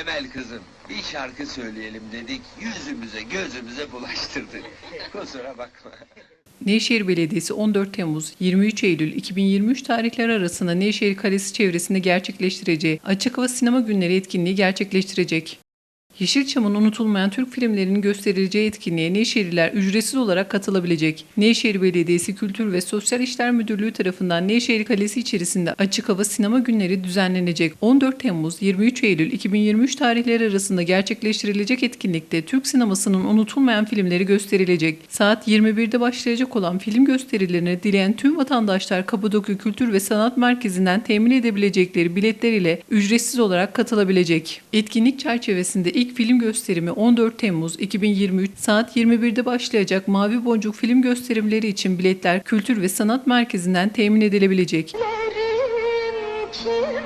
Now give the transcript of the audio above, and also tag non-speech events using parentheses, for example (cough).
Emel kızım, bir şarkı söyleyelim dedik, yüzümüze gözümüze bulaştırdık. (laughs) Kusura bakma. Nevşehir Belediyesi 14 Temmuz 23 Eylül 2023 tarihleri arasında Nevşehir Kalesi çevresinde gerçekleştireceği Açık Hava Sinema Günleri etkinliği gerçekleştirecek. Yeşilçam'ın unutulmayan Türk filmlerinin gösterileceği etkinliğe Nevşehirliler ücretsiz olarak katılabilecek. Nevşehir Belediyesi Kültür ve Sosyal İşler Müdürlüğü tarafından Nevşehir Kalesi içerisinde Açık Hava Sinema Günleri düzenlenecek. 14 Temmuz 23 Eylül 2023 tarihleri arasında gerçekleştirilecek etkinlikte Türk sinemasının unutulmayan filmleri gösterilecek. Saat 21'de başlayacak olan film gösterilerini dileyen tüm vatandaşlar Kapadokya Kültür ve Sanat Merkezi'nden temin edebilecekleri biletler ile ücretsiz olarak katılabilecek. Etkinlik çerçevesinde ilk film gösterimi 14 Temmuz 2023 saat 21'de başlayacak Mavi Boncuk film gösterimleri için biletler Kültür ve Sanat Merkezi'nden temin edilebilecek. Kimsenin